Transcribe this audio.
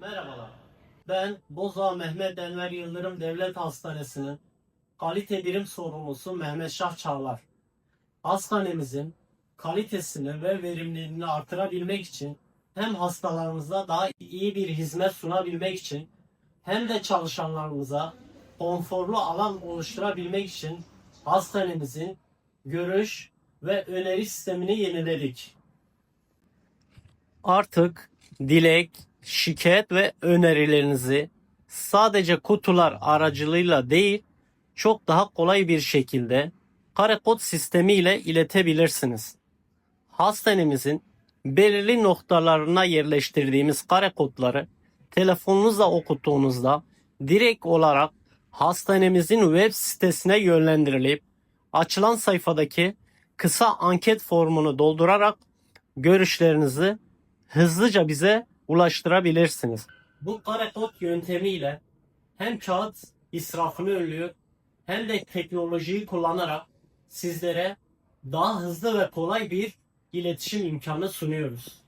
Merhabalar. Ben Boza Mehmet Enver Yıldırım Devlet Hastanesi'nin kalite birim sorumlusu Mehmet Şah Çağlar. Hastanemizin kalitesini ve verimliliğini artırabilmek için hem hastalarımıza daha iyi bir hizmet sunabilmek için hem de çalışanlarımıza konforlu alan oluşturabilmek için hastanemizin görüş ve öneri sistemini yeniledik. Artık dilek, şikayet ve önerilerinizi sadece kutular aracılığıyla değil, çok daha kolay bir şekilde kare kod sistemi ile iletebilirsiniz. Hastanemizin belirli noktalarına yerleştirdiğimiz kare kodları telefonunuzla okuttuğunuzda direkt olarak hastanemizin web sitesine yönlendirilip açılan sayfadaki kısa anket formunu doldurarak görüşlerinizi hızlıca bize ulaştırabilirsiniz. Bu kare yöntemiyle hem kağıt israfını önlüyor hem de teknolojiyi kullanarak sizlere daha hızlı ve kolay bir iletişim imkanı sunuyoruz.